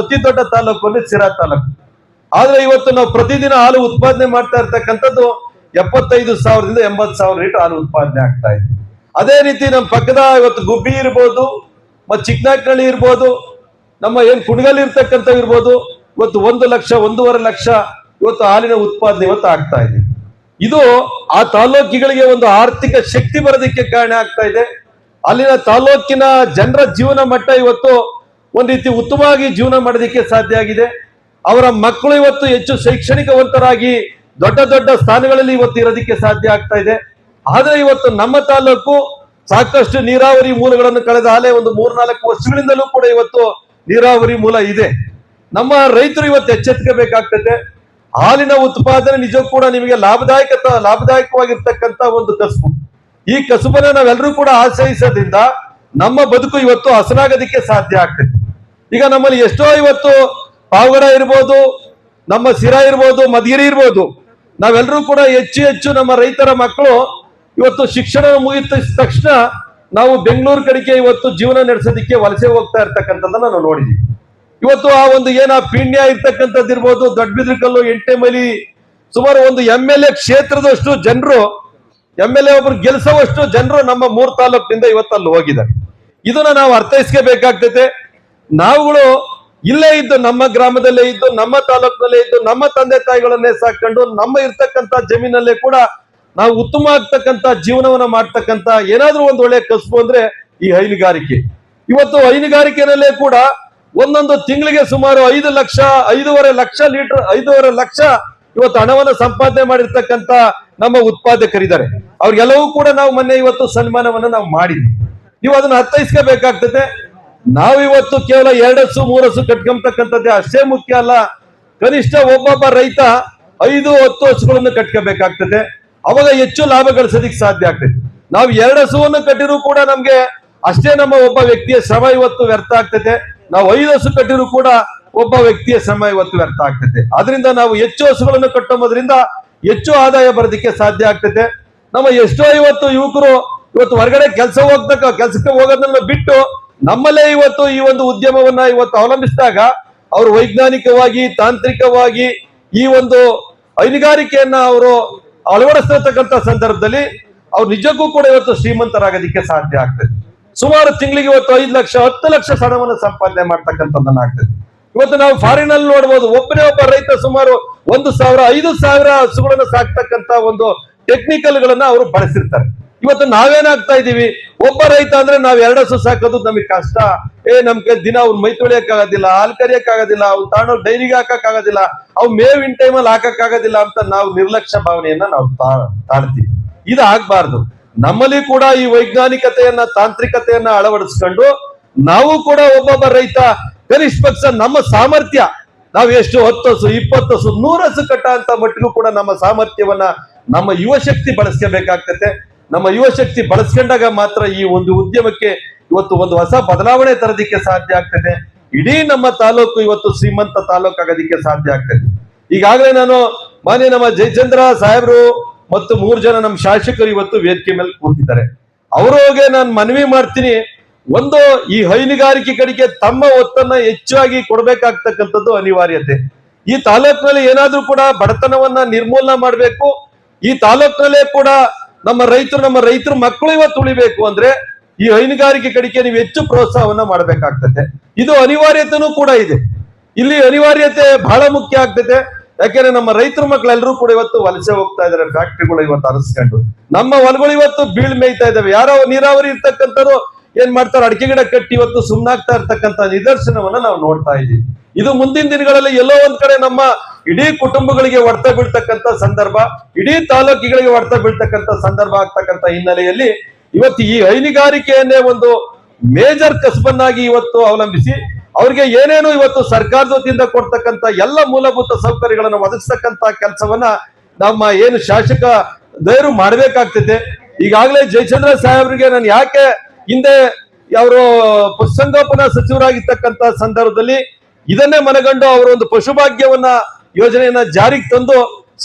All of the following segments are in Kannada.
ಅತಿ ದೊಡ್ಡ ತಾಲೂಕು ಅಂದ್ರೆ ಸಿರಾ ತಾಲೂಕು. ಆದ್ರೆ ಇವತ್ತು ನಾವು ಪ್ರತಿದಿನ ಹಾಲು ಉತ್ಪಾದನೆ ಮಾಡ್ತಾ ಇರ್ತಕ್ಕಂಥದ್ದು ಎಪ್ಪತ್ತೈದು ಸಾವಿರದಿಂದ ಎಂಬತ್ತು ಸಾವಿರ ಲೀಟರ್ ಹಾಲು ಉತ್ಪಾದನೆ ಆಗ್ತಾ ಇದೆ. ಅದೇ ರೀತಿ ನಮ್ಮ ಪಕ್ಕದ ಇವತ್ತು ಗುಬ್ಬಿ ಇರ್ಬೋದು, ಮತ್ತೆ ಚಿಕ್ಕನಾಗ್ನಳ್ಳಿ ಇರ್ಬೋದು, ನಮ್ಮ ಏನ್ ಕುಣಗಲ್ ಇರ್ತಕ್ಕಂಥ ಇರ್ಬೋದು, ಇವತ್ತು ಒಂದು ಲಕ್ಷ, ಒಂದೂವರೆ ಲಕ್ಷ ಇವತ್ತು ಹಾಲಿನ ಉತ್ಪಾದನೆ ಇವತ್ತು ಆಗ್ತಾ ಇದೆ. ಇದು ಆ ತಾಲೂಕಿಗಳಿಗೆ ಒಂದು ಆರ್ಥಿಕ ಶಕ್ತಿ ಬರೋದಕ್ಕೆ ಕಾರಣ ಆಗ್ತಾ ಇದೆ. ಅಲ್ಲಿನ ತಾಲೂಕಿನ ಜನರ ಜೀವನ ಮಟ್ಟ ಇವತ್ತು ಒಂದ್ ರೀತಿ ಉತ್ತಮವಾಗಿ ಜೀವನ ಮಾಡೋದಕ್ಕೆ ಸಾಧ್ಯ ಆಗಿದೆ. ಅವರ ಮಕ್ಕಳು ಇವತ್ತು ಹೆಚ್ಚು ಶೈಕ್ಷಣಿಕವಂತರಾಗಿ ದೊಡ್ಡ ದೊಡ್ಡ ಸ್ಥಾನಗಳಲ್ಲಿ ಇವತ್ತು ಇರೋದಕ್ಕೆ ಸಾಧ್ಯ ಆಗ್ತಾ ಇದೆ. ಆದರೆ ಇವತ್ತು ನಮ್ಮ ತಾಲೂಕು ಸಾಕಷ್ಟು ನೀರಾವರಿ ಮೂಲಗಳನ್ನು ಕಳೆದ ಹಾಲೆ ಒಂದು ಮೂರ್ನಾಲ್ಕು ವರ್ಷಗಳಿಂದಲೂ ಕೂಡ ಇವತ್ತು ನೀರಾವರಿ ಮೂಲ ಇದೆ. ನಮ್ಮ ರೈತರು ಇವತ್ತು ಎಚ್ಚೆತ್ಕೋಬೇಕಾಗ್ತದೆ. ಹಾಲಿನ ಉತ್ಪಾದನೆ ನಿಜಕ್ಕೂ ಕೂಡ ನಿಮಗೆ ಲಾಭದಾಯಕ ಲಾಭದಾಯಕವಾಗಿರ್ತಕ್ಕಂಥ ಒಂದು ಕಸುಬು. ಈ ಕಸುಬನ್ನ ನಾವೆಲ್ಲರೂ ಕೂಡ ಆಶ್ರಯಿಸೋದ್ರಿಂದ ನಮ್ಮ ಬದುಕು ಇವತ್ತು ಹಸನಾಗೋದಕ್ಕೆ ಸಾಧ್ಯ ಆಗ್ತದೆ. ಈಗ ನಮ್ಮಲ್ಲಿ ಎಷ್ಟೋ ಇವತ್ತು ಪಾವಗಡ ಇರ್ಬೋದು, ನಮ್ಮ ಸಿರಾ ಇರ್ಬೋದು, ಮಧುಗಿರಿ ಇರ್ಬೋದು. ನಾವೆಲ್ಲರೂ ಕೂಡ ಹೆಚ್ಚು ಹೆಚ್ಚು ನಮ್ಮ ರೈತರ ಮಕ್ಕಳು ಇವತ್ತು ಶಿಕ್ಷಣ ಮುಗಿದ ತಕ್ಷಣ ನಾವು ಬೆಂಗಳೂರು ಕಡೆಗೆ ಇವತ್ತು ಜೀವನ ನಡೆಸೋದಕ್ಕೆ ವಲಸೆ ಹೋಗ್ತಾ ಇರ್ತಕ್ಕಂಥದ್ದನ್ನ ನಾವು ನೋಡಿದ್ವಿ. ಇವತ್ತು ಆ ಒಂದು ಏನ ಪಿಣ್ಯ ಇರ್ತಕ್ಕಂಥದ್ದು ಇರ್ಬೋದು, ದೊಡ್ಡ ಬಿದ್ರಕಲ್ಲು ಎಂಟೆ ಮೈಲಿ, ಸುಮಾರು ಒಂದು ಎಂ ಎಲ್ ಎ ಕ್ಷೇತ್ರದಷ್ಟು ಜನರು, ಎಂ ಎಲ್ ಎ ಒಬ್ರು ಗೆಲ್ಸೋವಷ್ಟು ಜನರು ನಮ್ಮ ಮೂರ್ ತಾಲೂಕಿನಿಂದ ಇವತ್ತು ಅಲ್ಲಿ ಹೋಗಿದ್ದಾರೆ. ಇದನ್ನ ನಾವು ಅರ್ಥೈಸ್ಕೋಬೇಕಾಗ್ತೈತೆ. ನಾವುಗಳು ಇಲ್ಲೇ ಇದ್ದು ನಮ್ಮ ಗ್ರಾಮದಲ್ಲೇ ಇದ್ದು, ನಮ್ಮ ತಾಲೂಕಿನಲ್ಲೇ ಇದ್ದು, ನಮ್ಮ ತಂದೆ ತಾಯಿಗಳನ್ನೇ ಸಾಕೊಂಡು ನಮ್ಮ ಇರ್ತಕ್ಕಂಥ ಜಮೀನಲ್ಲೇ ಕೂಡ ನಾವು ಉತ್ತಮ ಆಗ್ತಕ್ಕಂತ ಜೀವನವನ್ನ ಮಾಡ್ತಕ್ಕಂತ ಏನಾದ್ರೂ ಒಂದು ಒಳ್ಳೆ ಕಸುಬು ಅಂದ್ರೆ ಈ ಹೈನುಗಾರಿಕೆ. ಇವತ್ತು ಹೈನುಗಾರಿಕೆನಲ್ಲೇ ಕೂಡ ಒಂದೊಂದು ತಿಂಗಳಿಗೆ ಸುಮಾರು ಐದು ಲಕ್ಷ, ಐದೂವರೆ ಲಕ್ಷ ಲೀಟರ್, ಐದೂವರೆ ಲಕ್ಷ ಇವತ್ತು ಹಣವನ್ನು ಸಂಪಾದನೆ ಮಾಡಿರ್ತಕ್ಕಂತ ನಮ್ಮ ಉತ್ಪಾದಕರಿದ್ದಾರೆ. ಅವ್ರಿಗೆಲ್ಲವೂ ಕೂಡ ನಾವು ಮೊನ್ನೆ ಇವತ್ತು ಸನ್ಮಾನವನ್ನ ನಾವು ಮಾಡಿದ್ವಿ. ನೀವು ಅದನ್ನ ಅರ್ಥೈಸ್ಕೋಬೇಕಾಗ್ತದೆ. ನಾವು ಇವತ್ತು ಕೇವಲ ಎರಡಸು ಮೂರಸು ಕಟ್ಕೊಂಬತಕ್ಕಂಥದ್ದೇ ಅಷ್ಟೇ ಮುಖ್ಯ ಅಲ್ಲ. ಕನಿಷ್ಠ ಒಬ್ಬೊಬ್ಬ ರೈತ ಐದು, ಹತ್ತು ಹಸುಗಳನ್ನು ಕಟ್ಕೋಬೇಕಾಗ್ತದೆ. ಅವಾಗ ಹೆಚ್ಚು ಲಾಭ ಗಳಿಸೋದಿಕ್ಕೆ ಸಾಧ್ಯ ಆಗ್ತದೆ. ನಾವು ಎರಡು ಹಸುವನ್ನು ಕಟ್ಟಿರೂ ಕೂಡ ನಮ್ಗೆ ಅಷ್ಟೇ ನಮ್ಮ ಒಬ್ಬ ವ್ಯಕ್ತಿಯ ಶ್ರಮ ಇವತ್ತು ವ್ಯರ್ಥ ಆಗ್ತದೆ. ನಾವು ಐದು ಹಸು ಕಟ್ಟಿರೂ ಕೂಡ ಒಬ್ಬ ವ್ಯಕ್ತಿಯ ಶ್ರಮ ಇವತ್ತು ವ್ಯರ್ಥ ಆಗ್ತದೆ. ಅದರಿಂದ ನಾವು ಹೆಚ್ಚು ಹಸುಗಳನ್ನು ಕಟ್ಟೋದ್ರಿಂದ ಹೆಚ್ಚು ಆದಾಯ ಬರೋದಕ್ಕೆ ಸಾಧ್ಯ ಆಗ್ತದೆ. ನಮ್ಮ ಎಷ್ಟೋ ಇವತ್ತು ಯುವಕರು ಇವತ್ತು ಹೊರಗಡೆ ಕೆಲಸ ಹೋಗ್ತಕ್ಕ ಕೆಲಸಕ್ಕೆ ಹೋಗೋದನ್ನ ಬಿಟ್ಟು ನಮ್ಮಲ್ಲೇ ಇವತ್ತು ಈ ಒಂದು ಉದ್ಯಮವನ್ನ ಇವತ್ತು ಅವಲಂಬಿಸಿದಾಗ ಅವರು ವೈಜ್ಞಾನಿಕವಾಗಿ, ತಾಂತ್ರಿಕವಾಗಿ ಈ ಒಂದು ಹೈನುಗಾರಿಕೆಯನ್ನ ಅವರು ಅಳವಡಿಸಿರ್ತಕ್ಕಂಥ ಸಂದರ್ಭದಲ್ಲಿ ಅವ್ರು ನಿಜಕ್ಕೂ ಕೂಡ ಇವತ್ತು ಶ್ರೀಮಂತರಾಗೋದಿಕ್ಕೆ ಸಾಧ್ಯ ಆಗ್ತದೆ. ಸುಮಾರು ತಿಂಗಳಿಗೆ ಇವತ್ತು ಐದು ಲಕ್ಷ, ಹತ್ತು ಲಕ್ಷ ಹಣವನ್ನು ಸಂಪಾದನೆ ಮಾಡ್ತಕ್ಕಂಥದ್ದನ್ನಾಗ್ತದೆ ಇವತ್ತು ನಾವು ಫಾರಿನ್ ಅಲ್ಲಿ ನೋಡ್ಬೋದು, ಒಬ್ಬನೇ ಒಬ್ಬ ರೈತ ಸುಮಾರು ಒಂದು ಸಾವಿರ, ಐದು ಸಾವಿರ ಹಸುಗಳನ್ನು ಸಾಕ್ತಕ್ಕಂತ ಒಂದು ಟೆಕ್ನಿಕಲ್ ಗಳನ್ನ ಅವರು ಬಳಸಿರ್ತಾರೆ. ಇವತ್ತು ನಾವೇನಾಗ್ತಾ ಇದೀವಿ? ಒಬ್ಬ ರೈತ ಅಂದ್ರೆ ನಾವ್ ಎರಡು ಹಸು ಸಾಕೋದು ನಮಗೆ ಕಷ್ಟ. ಏ, ನಮ್ಗೆ ದಿನ ಅವ್ನ ಮೈ ತೊಳಿಯಕ್ ಆಗೋದಿಲ್ಲ ಹಾಲ್ ಕರಿಯಕ್ ಆಗೋದಿಲ್ಲ ಅವ್ನು ತಾಣೋ ಡೈರಿಗೆ ಹಾಕಕ್ ಆಗೋದಿಲ್ಲ ಅವ್ ಮೇವ್ ಇನ್ ಟೈಮಲ್ಲಿ ಹಾಕಕ್ ಆಗೋದಿಲ್ಲ ಅಂತ ನಾವು ನಿರ್ಲಕ್ಷ್ಯ ಭಾವನೆಯನ್ನ ನಾವು ತಾಳ್ತೀವಿ. ಇದು ನಮ್ಮಲ್ಲಿ ಕೂಡ ಈ ವೈಜ್ಞಾನಿಕತೆಯನ್ನ, ತಾಂತ್ರಿಕತೆಯನ್ನ ಅಳವಡಿಸ್ಕೊಂಡು ನಾವು ಕೂಡ ಒಬ್ಬೊಬ್ಬ ರೈತ ಕನಿಷ್ಠ ಪಕ್ಷ ನಮ್ಮ ಸಾಮರ್ಥ್ಯ. ನಾವು ಎಷ್ಟು ಹತ್ತು ಹಸು, ಇಪ್ಪತ್ತು ಹಸು, ನೂರು ಹಸು ಕಟ್ಟ ಅಂತ ಮಟ್ಟಿಗೂ ಕೂಡ ನಮ್ಮ ಸಾಮರ್ಥ್ಯವನ್ನ ನಮ್ಮ ಯುವಶಕ್ತಿ ಬಳಸ್ಕೋಬೇಕಾಗ್ತತೆ. ನಮ್ಮ ಯುವ ಶಕ್ತಿ ಬಳಸ್ಕೊಂಡಾಗ ಮಾತ್ರ ಈ ಒಂದು ಉದ್ಯಮಕ್ಕೆ ಇವತ್ತು ಒಂದು ಹೊಸ ಬದಲಾವಣೆ ತರೋದಿಕ್ಕೆ ಸಾಧ್ಯ ಆಗ್ತದೆ. ಇಡೀ ನಮ್ಮ ತಾಲೂಕು ಇವತ್ತು ಶ್ರೀಮಂತ ತಾಲೂಕು ಆಗೋದಿಕ್ಕೆ ಸಾಧ್ಯ ಆಗ್ತದೆ. ಈಗಾಗಲೇ ನಾನು ಮಾನ್ಯ ನಮ್ಮ ಜಯಚಂದ್ರ ಸಾಹೇಬ್ರು ಮತ್ತು ಮೂರು ಜನ ನಮ್ಮ ಶಾಸಕರು ಇವತ್ತು ವೇದಿಕೆ ಮೇಲೆ ಕೂತಿದ್ದಾರೆ. ಅವರಿಗೆ ನಾನು ಮನವಿ ಮಾಡ್ತೀನಿ. ಒಂದು ಈ ಹೈನುಗಾರಿಕೆ ಕಡೆಗೆ ತಮ್ಮ ಒತ್ತನ್ನ ಹೆಚ್ಚಾಗಿ ಕೊಡಬೇಕಾಗ್ತಕ್ಕಂಥದ್ದು ಅನಿವಾರ್ಯತೆ. ಈ ತಾಲೂಕಿನಲ್ಲಿ ಏನಾದ್ರೂ ಕೂಡ ಬಡತನವನ್ನ ನಿರ್ಮೂಲನ ಮಾಡಬೇಕು. ಈ ತಾಲೂಕಿನಲ್ಲೇ ಕೂಡ ನಮ್ಮ ರೈತರು, ನಮ್ಮ ರೈತರ ಮಕ್ಕಳು ಇವತ್ತು ಉಳಿಬೇಕು ಅಂದ್ರೆ ಈ ಹೈನುಗಾರಿಕೆ ಕಡೆಗೆ ನೀವು ಹೆಚ್ಚು ಪ್ರೋತ್ಸಾಹವನ್ನ ಮಾಡಬೇಕಾಗ್ತದೆ. ಇದು ಅನಿವಾರ್ಯತೆನೂ ಕೂಡ ಇದೆ. ಇಲ್ಲಿ ಅನಿವಾರ್ಯತೆ ಬಹಳ ಮುಖ್ಯ ಆಗ್ತದೆ. ಯಾಕೆಂದ್ರೆ ನಮ್ಮ ರೈತರ ಮಕ್ಕಳೆಲ್ಲರೂ ಕೂಡ ಇವತ್ತು ವಲಸೆ ಹೋಗ್ತಾ ಇದಾರೆ ಫ್ಯಾಕ್ಟ್ರಿಗಳು ಇವತ್ತು ಅರಸ್ಕೊಂಡು. ನಮ್ಮ ಹೊಲಗಳು ಇವತ್ತು ಬೀಳ್ ಮೇಯ್ತಾ ಇದಾವೆ ಯಾರೋ ನೀರಾವರಿ ಇರ್ತಕ್ಕಂಥವ್ರು ಏನ್ ಮಾಡ್ತಾರೆ? ಅಡಿಕೆ ಗಿಡ ಕಟ್ಟಿ ಇವತ್ತು ಸುಮ್ನಾಗ್ತಾ ಇರ್ತಕ್ಕಂಥ ನಿದರ್ಶನವನ್ನ ನಾವು ನೋಡ್ತಾ ಇದೀವಿ ಇದು ಮುಂದಿನ ದಿನಗಳಲ್ಲಿ ಎಲ್ಲೋ ಒಂದ್ ಕಡೆ ನಮ್ಮ ಇಡೀ ಕುಟುಂಬಗಳಿಗೆ ಹೊಡೆತ ಬೀಳ್ತಕ್ಕಂಥ ಸಂದರ್ಭ, ಇಡೀ ತಾಲೂಕಿಗಳಿಗೆ ಹೊಡೆತ ಬೀಳ್ತಕ್ಕಂಥ ಸಂದರ್ಭ ಆಗ್ತಕ್ಕಂಥ ಹಿನ್ನೆಲೆಯಲ್ಲಿ ಇವತ್ತು ಈ ಹೈನುಗಾರಿಕೆಯನ್ನೇ ಒಂದು ಮೇಜರ್ ಕಸಬನ್ನಾಗಿ ಇವತ್ತು ಅವಲಂಬಿಸಿ, ಅವ್ರಿಗೆ ಏನೇನು ಇವತ್ತು ಸರ್ಕಾರದ ವತಿಯಿಂದ ಕೊಡ್ತಕ್ಕಂತ ಎಲ್ಲ ಮೂಲಭೂತ ಸೌಕರ್ಯಗಳನ್ನು ಒದಗಿಸ್ತಕ್ಕಂತ ಕೆಲಸವನ್ನ ನಮ್ಮ ಏನು ಶಾಸಕ ದಯರು ಮಾಡಬೇಕಾಗ್ತದೆ ಈಗಾಗಲೇ ಜಯಚಂದ್ರ ಸಾಹೇಬ್ರಿಗೆ ನಾನು ಯಾಕೆ ಹಿಂದೆ ಅವರು ಪಶುಸಂಗೋಪನಾ ಸಚಿವರಾಗಿರ್ತಕ್ಕಂತ ಸಂದರ್ಭದಲ್ಲಿ ಇದನ್ನೇ ಮನಗಂಡು ಅವರು ಒಂದು ಪಶುಭಾಗ್ಯವನ್ನ ಯೋಜನೆಯನ್ನ ಜಾರಿಗೆ ತಂದು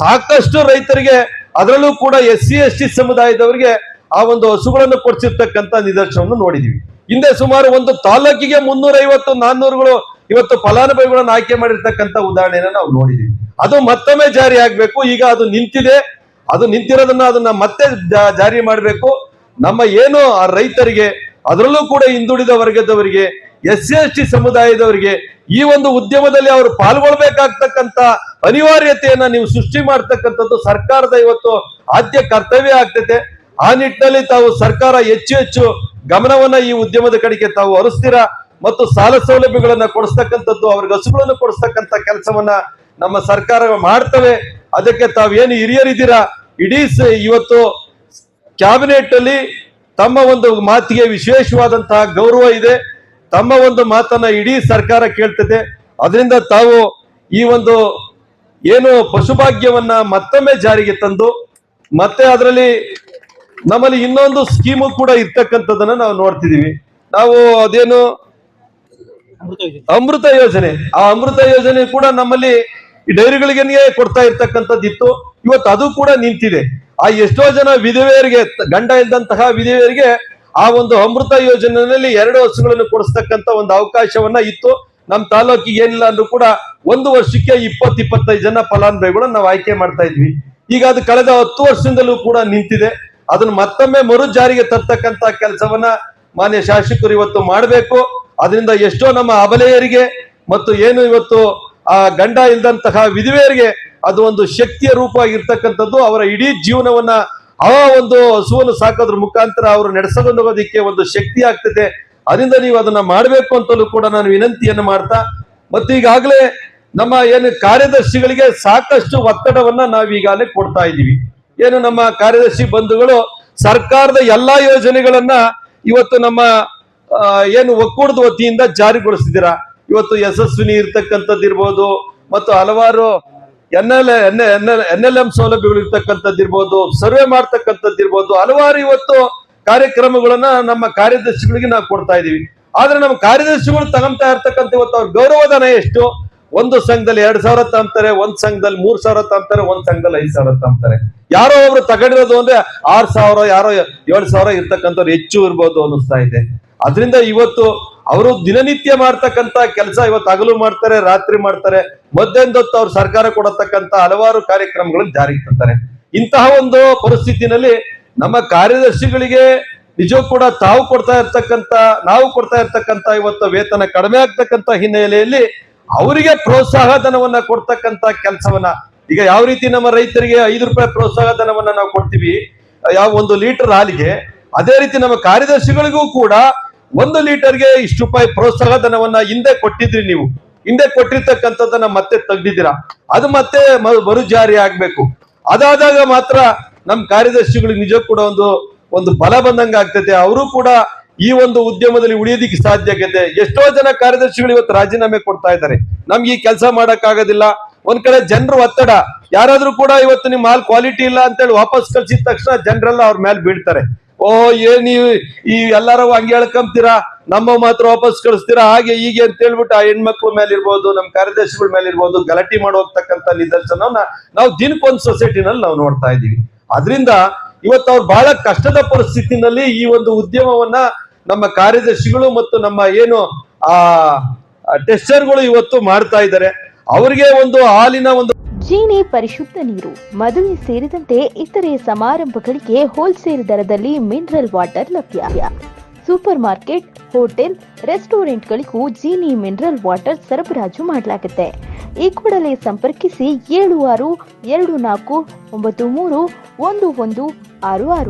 ಸಾಕಷ್ಟು ರೈತರಿಗೆ, ಅದರಲ್ಲೂ ಕೂಡ ಎಸ್ ಸಿ ಎಸ್ ಟಿ ಸಮುದಾಯದವರಿಗೆ ಆ ಒಂದು ಹಸುಗಳನ್ನು ಕೊಡಿಸಿರ್ತಕ್ಕಂಥ ನಿದರ್ಶನವನ್ನು ನೋಡಿದೀವಿ. ಹಿಂದೆ ಸುಮಾರು ಒಂದು ತಾಲೂಕಿಗೆ ಮುನ್ನೂರೈವತ್ತು, ನಾನ್ನೂರುಗಳು ಇವತ್ತು ಫಲಾನುಭವಿಗಳನ್ನು ಆಯ್ಕೆ ಮಾಡಿರ್ತಕ್ಕಂಥ ಉದಾಹರಣೆಯನ್ನು ನಾವು ನೋಡಿದೀವಿ. ಅದು ಮತ್ತೊಮ್ಮೆ ಜಾರಿ ಆಗ್ಬೇಕು, ಈಗ ಅದು ನಿಂತಿದೆ. ಅದು ನಿಂತಿರೋದನ್ನ ಅದನ್ನ ಮತ್ತೆ ಜಾರಿ ಮಾಡಬೇಕು. ನಮ್ಮ ಏನು ಆ ರೈತರಿಗೆ, ಅದರಲ್ಲೂ ಕೂಡ ಹಿಂದುಳಿದ ವರ್ಗದವರಿಗೆ ಎಸ್ ಸಿ ಎಸ್ ಟಿ ಸಮುದಾಯದವರಿಗೆ ಈ ಒಂದು ಉದ್ಯಮದಲ್ಲಿ ಅವರು ಪಾಲ್ಗೊಳ್ಬೇಕಾಗ್ತಕ್ಕಂತ ಅನಿವಾರ್ಯತೆಯನ್ನ ನೀವು ಸೃಷ್ಟಿ ಮಾಡ್ತಕ್ಕಂಥದ್ದು ಸರ್ಕಾರದ ಇವತ್ತು ಆದ್ಯ ಕರ್ತವ್ಯ ಆಗ್ತೈತೆ. ಆ ನಿಟ್ಟಿನಲ್ಲಿ ತಾವು ಸರ್ಕಾರ ಹೆಚ್ಚು ಹೆಚ್ಚು ಗಮನವನ್ನ ಈ ಉದ್ಯಮದ ಕಡೆಗೆ ತಾವು ಹರಿಸ್ತೀರಾ ಮತ್ತು ಸಾಲ ಸೌಲಭ್ಯಗಳನ್ನ ಕೊಡಿಸ್ತಕ್ಕಂಥದ್ದು ಅವ್ರಿಗೆ ಹಸುಗಳನ್ನು ಕೊಡಿಸ್ತಕ್ಕಂಥ ಕೆಲಸವನ್ನ ನಮ್ಮ ಸರ್ಕಾರ ಮಾಡ್ತವೆ. ಅದಕ್ಕೆ ತಾವೇನು ಹಿರಿಯರಿದ್ದೀರಾ? ಇಡೀ ಇವತ್ತು ಕ್ಯಾಬಿನೆಟ್ ಅಲ್ಲಿ ತಮ್ಮ ಒಂದು ಮಾತಿಗೆ ವಿಶೇಷವಾದಂತಹ ಗೌರವ ಇದೆ. ತಮ್ಮ ಒಂದು ಮಾತನ್ನ ಇಡೀ ಸರ್ಕಾರ ಕೇಳ್ತದೆ. ಅದರಿಂದ ತಾವು ಈ ಒಂದು ಏನು ಪಶುಭಾಗ್ಯವನ್ನ ಮತ್ತೊಮ್ಮೆ ಜಾರಿಗೆ ತಂದು ಮತ್ತೆ ಅದರಲ್ಲಿ ನಮ್ಮಲ್ಲಿ ಇನ್ನೊಂದು ಸ್ಕೀಮು ಕೂಡ ಇರ್ತಕ್ಕಂಥದ್ದನ್ನ ನಾವು ನೋಡ್ತಿದೀವಿ ನಾವು ಅದೇನು ಅಮೃತ ಯೋಜನೆ. ಆ ಅಮೃತ ಯೋಜನೆ ಕೂಡ ನಮ್ಮಲ್ಲಿ ಡೈರಿಗಳಿಗೆ ಕೊಡ್ತಾ ಇರ್ತಕ್ಕಂಥದ್ದು ಇತ್ತು ಇವತ್ತು ಅದು ಕೂಡ ನಿಂತಿದೆ. ಆ ಎಷ್ಟೋ ಜನ ವಿಧವೆಯರಿಗೆ ಗಂಡ ಇದ್ದಂತಹ ವಿಧವೆಯರಿಗೆ ಆ ಒಂದು ಅಮೃತ ಯೋಜನೆಯಲ್ಲಿ ಎರಡು ವರ್ಷಗಳನ್ನು ಕೊಡಿಸ್ತಕ್ಕಂತ ಒಂದು ಅವಕಾಶವನ್ನ ಇತ್ತು. ನಮ್ಮ ತಾಲೂಕಿಗೆ ಏನಿಲ್ಲ ಅಂದ್ರೂ ಕೂಡ ಒಂದು ವರ್ಷಕ್ಕೆ ಇಪ್ಪತ್ ಇಪ್ಪತ್ತೈದು ಜನ ಫಲಾನುಭವಿಗಳನ್ನ ನಾವು ಆಯ್ಕೆ ಮಾಡ್ತಾ ಇದ್ವಿ. ಈಗ ಅದು ಕಳೆದ ಹತ್ತು ವರ್ಷದಿಂದಲೂ ಕೂಡ ನಿಂತಿದೆ. ಅದನ್ನು ಮತ್ತೊಮ್ಮೆ ಮರು ಜಾರಿಗೆ ತರ್ತಕ್ಕಂತ ಕೆಲಸವನ್ನ ಮಾನ್ಯ ಶಾಸಕರು ಇವತ್ತು ಮಾಡಬೇಕು. ಅದರಿಂದ ಎಷ್ಟೋ ನಮ್ಮ ಅಬಲೆಯರಿಗೆ ಮತ್ತು ಏನು ಇವತ್ತು ಆ ಗಂಡ ಇಲ್ದಂತಹ ವಿಧವೆಯರಿಗೆ ಅದು ಒಂದು ಶಕ್ತಿಯ ರೂಪವಾಗಿರ್ತಕ್ಕಂಥದ್ದು. ಅವರ ಇಡೀ ಜೀವನವನ್ನ ಆ ಒಂದು ಹಸುವನ್ನು ಸಾಕೋದ್ರ ಮುಖಾಂತರ ಅವರು ನಡೆಸಿಕೊಂಡು ಹೋಗೋದಿಕ್ಕೆ ಒಂದು ಶಕ್ತಿ ಆಗ್ತದೆ. ಅದರಿಂದ ನೀವು ಅದನ್ನ ಮಾಡಬೇಕು ಅಂತಲೂ ಕೂಡ ನಾನು ವಿನಂತಿಯನ್ನು ಮಾಡ್ತಾ, ಮತ್ತು ಈಗಾಗಲೇ ನಮ್ಮ ಏನು ಕಾರ್ಯದರ್ಶಿಗಳಿಗೆ ಸಾಕಷ್ಟು ಒತ್ತಡವನ್ನ ನಾವು ಈಗಾಗಲೇ ಕೊಡ್ತಾ ಇದ್ದೀವಿ. ಏನು ನಮ್ಮ ಕಾರ್ಯದರ್ಶಿ ಬಂಧುಗಳು ಸರ್ಕಾರದ ಎಲ್ಲಾ ಯೋಜನೆಗಳನ್ನ ಇವತ್ತು ನಮ್ಮ ಏನು ಒಕ್ಕೂಟದ ವತಿಯಿಂದ ಜಾರಿಗೊಳಿಸಿದ್ದೀರಾ. ಇವತ್ತು ಯಶಸ್ವಿನಿ ಇರ್ತಕ್ಕಂಥದ್ದು ಇರ್ಬೋದು ಮತ್ತು ಹಲವಾರು N L N N L M ಸೌಲಭ್ಯಗಳು ಇರ್ತಕ್ಕಂಥದ್ದಿರ್ಬೋದು ಸರ್ವೆ ಮಾಡ್ತಕ್ಕಂಥದ್ದಿರ್ಬೋದು ಹಲವಾರು ಇವತ್ತು ಕಾರ್ಯಕ್ರಮಗಳನ್ನ ನಮ್ಮ ಕಾರ್ಯದರ್ಶಿಗಳಿಗೆ ನಾವು ಕೊಡ್ತಾ ಇದೀವಿ. ಆದ್ರೆ ನಮ್ಮ ಕಾರ್ಯದರ್ಶಿಗಳು ತಗೊಂತಾ ಇರ್ತಕ್ಕಂಥ ಇವತ್ತು ಅವ್ರ ಗೌರವಧನ ಎಷ್ಟು? ಒಂದು ಸಂಘದಲ್ಲಿ ಎರಡ್ ಸಾವಿರ ತಗೊಂತಾರೆ ಒಂದ್ ಸಂಘದಲ್ಲಿ ಮೂರ್ ಸಾವಿರ ತಗೊಂತಾರೆ ಒಂದ್ ಸಂಘದಲ್ಲಿ ಐದ್ ಸಾವಿರ ತಗೊಂತಾರೆ ಯಾರೋ ಒಬ್ರು ತಗೊಂಡಿರೋದು ಅಂದ್ರೆ ಆರ್ ಸಾವಿರ, ಯಾರೋ ಏಳ್ ಸಾವಿರ ಇರ್ತಕ್ಕಂಥವ್ರು ಹೆಚ್ಚು ಇರ್ಬೋದು ಅನ್ನಿಸ್ತಾ ಇದೆ. ಅದರಿಂದ ಇವತ್ತು ಅವರು ದಿನನಿತ್ಯ ಮಾಡ್ತಕ್ಕಂಥ ಕೆಲಸ ಇವತ್ತು ಹಗಲು ಮಾಡ್ತಾರೆ, ರಾತ್ರಿ ಮಾಡ್ತಾರೆ. ಮಧ್ಯಾಹ್ನದ ಅವ್ರ ಸರ್ಕಾರ ಕೊಡತಕ್ಕಂತ ಹಲವಾರು ಕಾರ್ಯಕ್ರಮಗಳನ್ನು ಜಾರಿಗೆ ತರ್ತಾರೆ ಇಂತಹ ಒಂದು ಪರಿಸ್ಥಿತಿನಲ್ಲಿ ನಮ್ಮ ಕಾರ್ಯದರ್ಶಿಗಳಿಗೆ ನಿಜವೂ ಕೂಡ ತಾವು ಕೊಡ್ತಾ ಇರ್ತಕ್ಕಂತ, ನಾವು ಕೊಡ್ತಾ ಇರ್ತಕ್ಕಂತ ಇವತ್ತು ವೇತನ ಕಡಿಮೆ ಆಗ್ತಕ್ಕಂತ ಹಿನ್ನೆಲೆಯಲ್ಲಿ ಅವರಿಗೆ ಪ್ರೋತ್ಸಾಹ ಧನವನ್ನ ಕೊಡ್ತಕ್ಕಂತ ಕೆಲಸವನ್ನ. ಈಗ ಯಾವ ರೀತಿ ನಮ್ಮ ರೈತರಿಗೆ ಐದು ರೂಪಾಯಿ ಪ್ರೋತ್ಸಾಹ ಧನವನ್ನ ನಾವು ಕೊಡ್ತೀವಿ, ಯಾವ ಒಂದು ಲೀಟರ್ ಹಾಲಿಗೆ, ಅದೇ ರೀತಿ ನಮ್ಮ ಕಾರ್ಯದರ್ಶಿಗಳಿಗೂ ಕೂಡ ಒಂದು ಲೀಟರ್ಗೆ ಇಷ್ಟು ರೂಪಾಯಿ ಪ್ರೋತ್ಸಾಹ ಧನವನ್ನ ಹಿಂದೆ ಕೊಟ್ಟಿದ್ರಿ ನೀವು. ಹಿಂದೆ ಕೊಟ್ಟಿರ್ತಕ್ಕಂಥದ್ದನ್ನ ಮತ್ತೆ ತೆಗ್ದಿದ್ದೀರಾ? ಅದು ಮತ್ತೆ ಮರು ಜಾರಿ ಆಗ್ಬೇಕು. ಅದಾದಾಗ ಮಾತ್ರ ನಮ್ಮ ಕಾರ್ಯದರ್ಶಿಗಳು ನಿಜ ಕೂಡ ಒಂದು ಒಂದು ಬಲ ಬಂದಂಗ ಆಗ್ತೈತೆ. ಅವರು ಕೂಡ ಈ ಒಂದು ಉದ್ಯಮದಲ್ಲಿ ಉಳಿಯೋದಿಕ್ಕೆ ಸಾಧ್ಯ ಆಗೈತೆ. ಎಷ್ಟೋ ಜನ ಕಾರ್ಯದರ್ಶಿಗಳು ಇವತ್ತು ರಾಜೀನಾಮೆ ಕೊಡ್ತಾ ಇದ್ದಾರೆ. ನಮ್ಗೆ ಈ ಕೆಲಸ ಮಾಡಕ್ ಆಗೋದಿಲ್ಲ ಒಂದ್ ಕಡೆ ಜನರು ಒತ್ತಡ. ಯಾರಾದ್ರೂ ಕೂಡ ಇವತ್ತು ನಿಮ್ಮ ಹಾಲ್ ಕ್ವಾಲಿಟಿ ಇಲ್ಲ ಅಂತೇಳಿ ವಾಪಸ್ ಕಳ್ಸಿದ ತಕ್ಷಣ ಜನರೆಲ್ಲ ಅವ್ರ ಮೇಲೆ ಬೀಳ್ತಾರೆ. ಓ ಏನ್ ನೀವು ಈ ಎಲ್ಲಾರು ಹಂಗೆ ಹೇಳ್ಕೊಂತೀರಾ? ನಮ್ಮ ಮಾತ್ರ ವಾಪಸ್ ಕಳಿಸ್ತೀರಾ? ಹಾಗೆ ಹೀಗೆ ಅಂತ ಹೇಳ್ಬಿಟ್ಟು ಆ ಹೆಣ್ಮಕ್ಳ ಮೇಲೆ ಇರ್ಬೋದು ನಮ್ಮ ಕಾರ್ಯದರ್ಶಿಗಳ ಮೇಲೆ ಇರ್ಬೋದು ಗಲಾಟೆ ಮಾಡಿ ಹೋಗ್ತಕ್ಕಂಥ ನಿದರ್ಶನವನ್ನ ನಾವು ದಿನಕ್ಕೊಂದು ಸೊಸೈಟಿನಲ್ಲಿ ನಾವು ನೋಡ್ತಾ ಇದೀವಿ ಅದರಿಂದ ಇವತ್ತು ಅವ್ರು ಬಹಳ ಕಷ್ಟದ ಪರಿಸ್ಥಿತಿನಲ್ಲಿ ಈ ಒಂದು ಉದ್ಯಮವನ್ನ ನಮ್ಮ ಕಾರ್ಯದರ್ಶಿಗಳು ಮತ್ತು ನಮ್ಮ ಏನು, ಆ ಟೆಸ್ಟರ್ಗಳು ಇವತ್ತು ಮಾಡ್ತಾ ಇದ್ದಾರೆ. ಅವರಿಗೆ ಒಂದು ಹಾಲಿನ ಒಂದು ಜೀನಿ ಪರಿಶುದ್ಧ ನೀರು, ಮದುವೆ ಸೇರಿದಂತೆ ಇತರೆ ಸಮಾರಂಭಗಳಿಗೆ ಹೋಲ್ಸೇಲ್ ದರದಲ್ಲಿ ಮಿನರಲ್ ವಾಟರ್ ಲಭ್ಯ. ಸೂಪರ್ ಮಾರ್ಕೆಟ್ ಹೋಟೆಲ್, ರೆಸ್ಟೋರೆಂಟ್ಗಳಿಗೂ ಜೀನಿ ಮಿನರಲ್ ವಾಟರ್ ಸರಬರಾಜು ಮಾಡಲಾಗುತ್ತೆ. ಈ ಕೂಡಲೇ ಸಂಪರ್ಕಿಸಿ ಏಳು ಆರು ಎರಡು ನಾಲ್ಕು ಒಂಬತ್ತು ಮೂರು ಒಂದು ಒಂದು ಆರು ಆರು.